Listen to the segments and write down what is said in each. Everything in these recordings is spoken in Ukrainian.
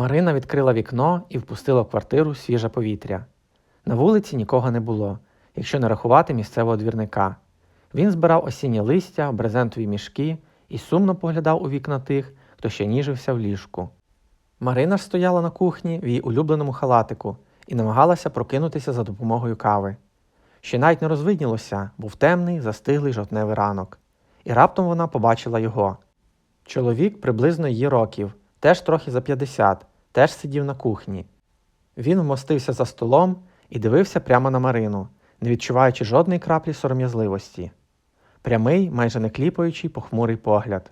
Марина відкрила вікно і впустила в квартиру свіже повітря. На вулиці нікого не було, якщо не рахувати місцевого двірника. Він збирав осіннє листя, брезентові мішки і сумно поглядав у вікна тих, хто ще ніжився в ліжку. Марина ж стояла на кухні в її улюбленому халатику і намагалася прокинутися за допомогою кави. Ще навіть не розвиднілося, був темний, застиглий жовтневий ранок. І раптом вона побачила його. Чоловік приблизно її років, теж трохи за 50, теж сидів на кухні. Він вмостився за столом і дивився прямо на Марину, не відчуваючи жодної краплі сором'язливості. Прямий, майже не кліпаючий, похмурий погляд.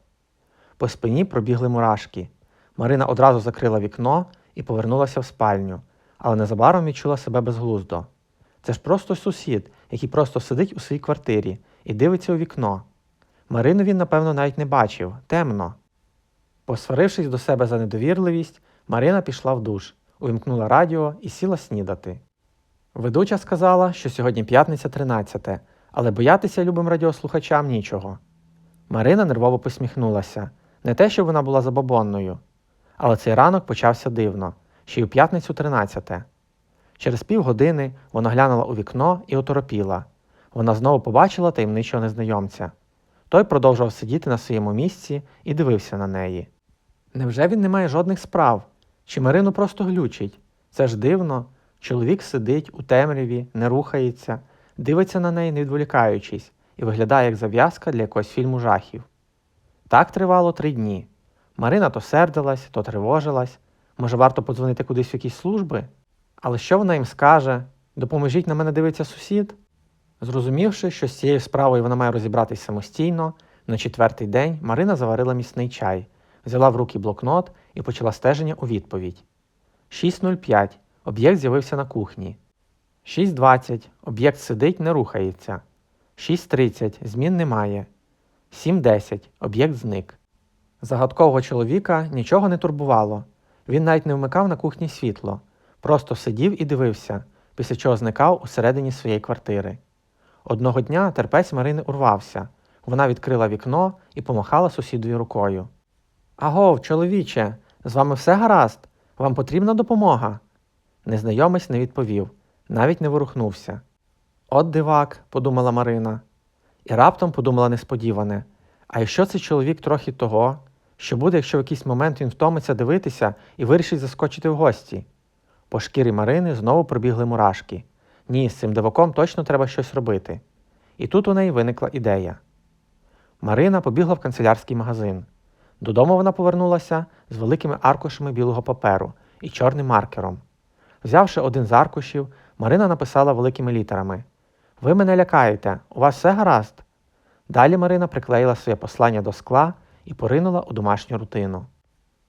По спині пробігли мурашки. Марина одразу закрила вікно і повернулася в спальню, але незабаром відчула себе безглуздо. Це ж просто сусід, який просто сидить у своїй квартирі і дивиться у вікно. Марину він, напевно, навіть не бачив темно. Посварившись до себе за недовірливість, Марина пішла в душ, увімкнула радіо і сіла снідати. Ведуча сказала, що сьогодні п'ятниця 13, але боятися любим радіослухачам нічого. Марина нервово посміхнулася, не те, що вона була забобонною. Але цей ранок почався дивно, ще й у п'ятницю 13. Через півгодини вона глянула у вікно і оторопіла. Вона знову побачила таємничого незнайомця. Той продовжував сидіти на своєму місці і дивився на неї. Невже він не має жодних справ? Чи Марину просто глючить? Це ж дивно. Чоловік сидить у темряві, не рухається, дивиться на неї, не відволікаючись, і виглядає як зав'язка для якогось фільму жахів. Так тривало три дні. Марина то сердилась, то тривожилась. Може, варто подзвонити кудись в якісь служби? Але що вона їм скаже? Допоможіть на мене дивиться сусід? Зрозумівши, що з цією справою вона має розібратись самостійно, на четвертий день Марина заварила міцний чай, взяла в руки блокнот і почала стеження у відповідь. 6.05. Об'єкт з'явився на кухні. 6.20. Об'єкт сидить, не рухається. 6.30. Змін немає. 7.10. Об'єкт зник. Загадкового чоловіка нічого не турбувало. Він навіть не вмикав на кухні світло, просто сидів і дивився, після чого зникав усередині своєї квартири. Одного дня терпець Марини урвався. Вона відкрила вікно і помахала сусідові рукою. Агов, чоловіче, з вами все гаразд? Вам потрібна допомога? Незнайомець не відповів, навіть не ворухнувся. От дивак, подумала Марина. І раптом подумала несподіване. А якщо цей чоловік трохи того, що буде, якщо в якийсь момент він втомиться дивитися і вирішить заскочити в гості? По шкірі Марини знову пробігли мурашки. Ні, з цим диваком точно треба щось робити. І тут у неї виникла ідея. Марина побігла в канцелярський магазин. Додому вона повернулася з великими аркушами білого паперу і чорним маркером. Взявши один з аркушів, Марина написала великими літерами: Ви мене лякаєте, у вас все гаразд. Далі Марина приклеїла своє послання до скла і поринула у домашню рутину.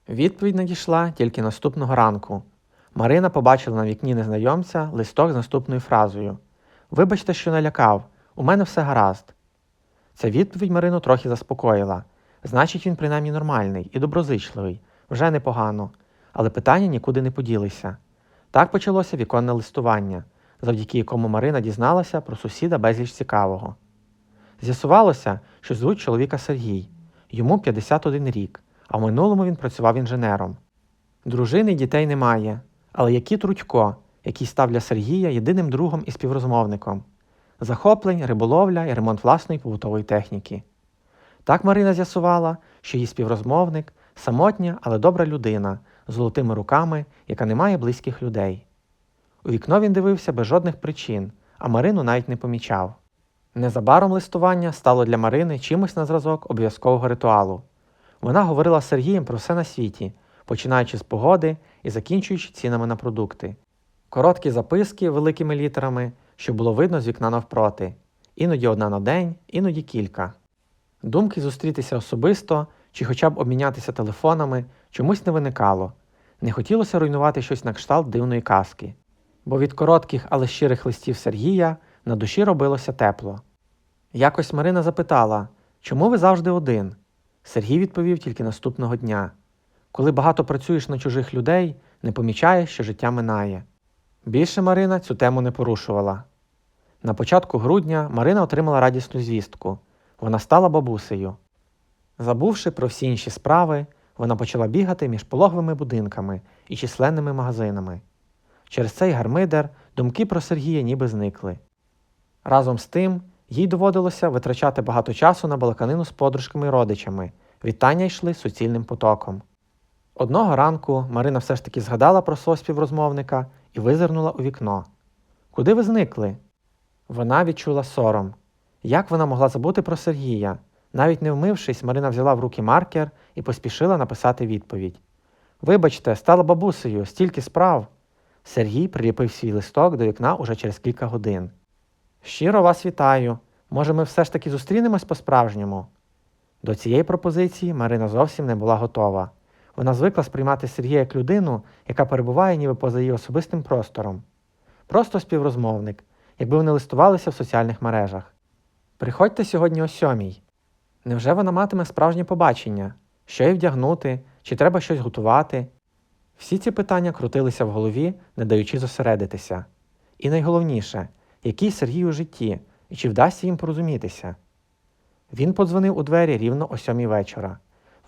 Відповідь надійшла тільки наступного ранку. Марина побачила на вікні незнайомця листок з наступною фразою: Вибачте, що налякав, у мене все гаразд. Ця відповідь Марину трохи заспокоїла. Значить, він принаймні нормальний і доброзичливий, вже непогано, але питання нікуди не поділися. Так почалося віконне листування, завдяки якому Марина дізналася про сусіда безліч цікавого. З'ясувалося, що звуть чоловіка Сергій, йому 51 рік, а в минулому він працював інженером. Дружини й дітей немає, але які Трудько, який став для Сергія єдиним другом і співрозмовником. Захоплень, риболовля і ремонт власної побутової техніки. Так Марина з'ясувала, що її співрозмовник самотня, але добра людина з золотими руками, яка не має близьких людей. У вікно він дивився без жодних причин, а Марину навіть не помічав. Незабаром листування стало для Марини чимось на зразок обов'язкового ритуалу. Вона говорила з Сергієм про все на світі, починаючи з погоди і закінчуючи цінами на продукти. Короткі записки великими літерами, що було видно з вікна навпроти, іноді одна на день, іноді кілька. Думки зустрітися особисто чи хоча б обмінятися телефонами чомусь не виникало. Не хотілося руйнувати щось на кшталт дивної казки, бо від коротких, але щирих листів Сергія на душі робилося тепло. Якось Марина запитала, чому ви завжди один? Сергій відповів тільки наступного дня. Коли багато працюєш на чужих людей, не помічаєш, що життя минає. Більше Марина цю тему не порушувала. На початку грудня Марина отримала радісну звістку. Вона стала бабусею. Забувши про всі інші справи, вона почала бігати між пологовими будинками і численними магазинами. Через цей гармидер думки про Сергія ніби зникли. Разом з тим, їй доводилося витрачати багато часу на балаканину з подружками і родичами, вітання йшли суцільним потоком. Одного ранку Марина все ж таки згадала про свого співрозмовника і визирнула у вікно. Куди ви зникли? Вона відчула сором. Як вона могла забути про Сергія? Навіть не вмившись, Марина взяла в руки маркер і поспішила написати відповідь. Вибачте, стала бабусею, стільки справ. Сергій приліпив свій листок до вікна уже через кілька годин. Щиро вас вітаю. Може, ми все ж таки зустрінемось по-справжньому? До цієї пропозиції Марина зовсім не була готова. Вона звикла сприймати Сергія як людину, яка перебуває ніби поза її особистим простором. Просто співрозмовник, якби вони листувалися в соціальних мережах. Приходьте сьогодні о сьомій. Невже вона матиме справжнє побачення? Що їй вдягнути, чи треба щось готувати? Всі ці питання крутилися в голові, не даючи зосередитися. І найголовніше, який Сергій у житті, і чи вдасться їм порозумітися? Він подзвонив у двері рівно о сьомій вечора.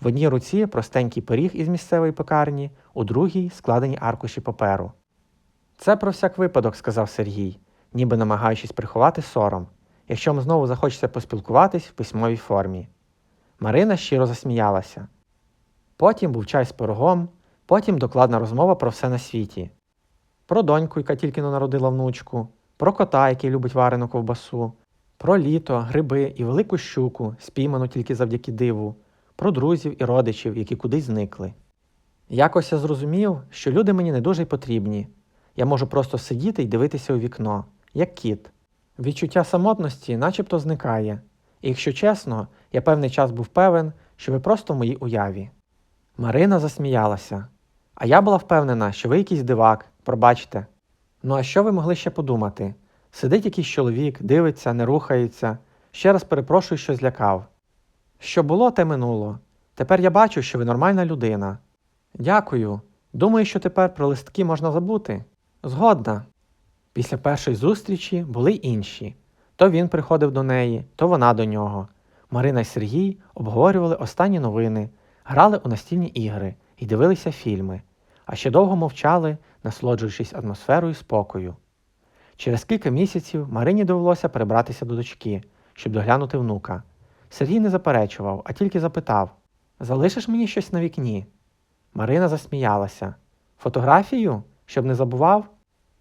В одній руці простенький пиріг із місцевої пекарні, у другій складені аркуші паперу. Це про всяк випадок, сказав Сергій, ніби намагаючись приховати сором, якщо вам знову захочеться поспілкуватись в письмовій формі. Марина щиро засміялася. Потім був чай з пирогом, потім докладна розмова про все на світі. Про доньку, яка тільки но народила внучку, про кота, який любить варену ковбасу, про літо, гриби і велику щуку, спійману тільки завдяки диву, про друзів і родичів, які кудись зникли. Якось я зрозумів, що люди мені не дуже й потрібні. Я можу просто сидіти і дивитися у вікно, як кіт. Відчуття самотності начебто зникає, і якщо чесно, я певний час був певен, що ви просто в моїй уяві. Марина засміялася. А я була впевнена, що ви якийсь дивак, пробачте. Ну а що ви могли ще подумати? Сидить якийсь чоловік, дивиться, не рухається, ще раз перепрошую, що злякав. Що було, те минуло. Тепер я бачу, що ви нормальна людина. Дякую. Думаю, що тепер про листки можна забути. Згодна. Після першої зустрічі були інші. То він приходив до неї, то вона до нього. Марина й Сергій обговорювали останні новини, грали у настільні ігри і дивилися фільми, а ще довго мовчали, насолоджуючись атмосферою спокою. Через кілька місяців Марині довелося перебратися до дочки, щоб доглянути внука. Сергій не заперечував, а тільки запитав Залишиш мені щось на вікні? Марина засміялася. Фотографію? Щоб не забував?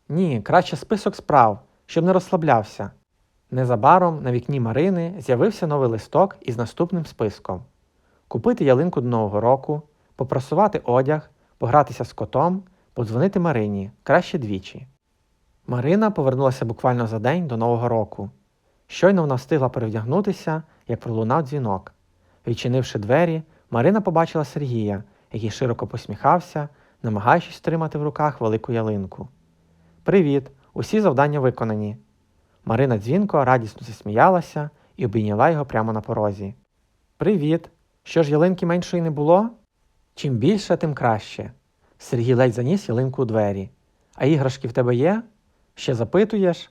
Ні, краще список справ, щоб не розслаблявся. Незабаром на вікні Марини з'явився новий листок із наступним списком: купити ялинку до Нового року, попрасувати одяг, погратися з котом, подзвонити Марині краще двічі. Марина повернулася буквально за день до Нового року. Щойно вона встигла перевдягнутися, як пролунав дзвінок. Відчинивши двері, Марина побачила Сергія, який широко посміхався, намагаючись тримати в руках велику ялинку. Привіт! Усі завдання виконані. Марина дзвінко радісно засміялася і обійняла його прямо на порозі. Привіт! Що ж ялинки меншої не було? Чим більше, тим краще. Сергій ледь заніс ялинку у двері. А іграшки в тебе є? Ще запитуєш?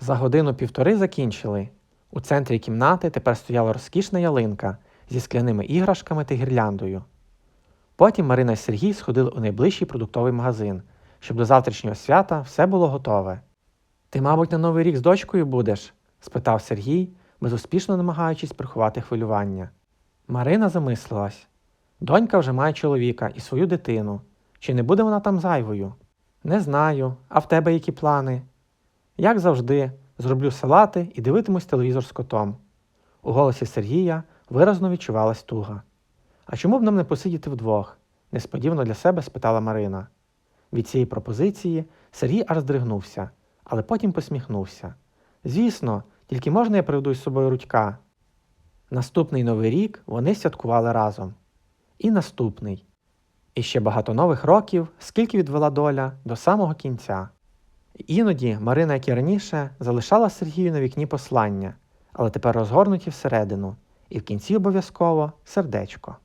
За годину півтори закінчили. У центрі кімнати тепер стояла розкішна ялинка зі скляними іграшками та гірляндою. Потім Марина і Сергій сходили у найближчий продуктовий магазин, щоб до завтрашнього свята все було готове. Ти, мабуть, на новий рік з дочкою будеш? спитав Сергій, безуспішно намагаючись приховати хвилювання. Марина замислилась донька вже має чоловіка і свою дитину. Чи не буде вона там зайвою? Не знаю. А в тебе які плани? Як завжди, зроблю салати і дивитимусь телевізор з котом. У голосі Сергія виразно відчувалась туга. А чому б нам не посидіти вдвох? несподівано для себе спитала Марина. Від цієї пропозиції Сергій аж здригнувся, але потім посміхнувся. Звісно, тільки можна я приведу із собою рудька. Наступний новий рік вони святкували разом. І наступний. І ще багато нових років, скільки відвела доля до самого кінця. Іноді Марина, як і раніше, залишала Сергію на вікні послання, але тепер розгорнуті всередину, і в кінці обов'язково сердечко.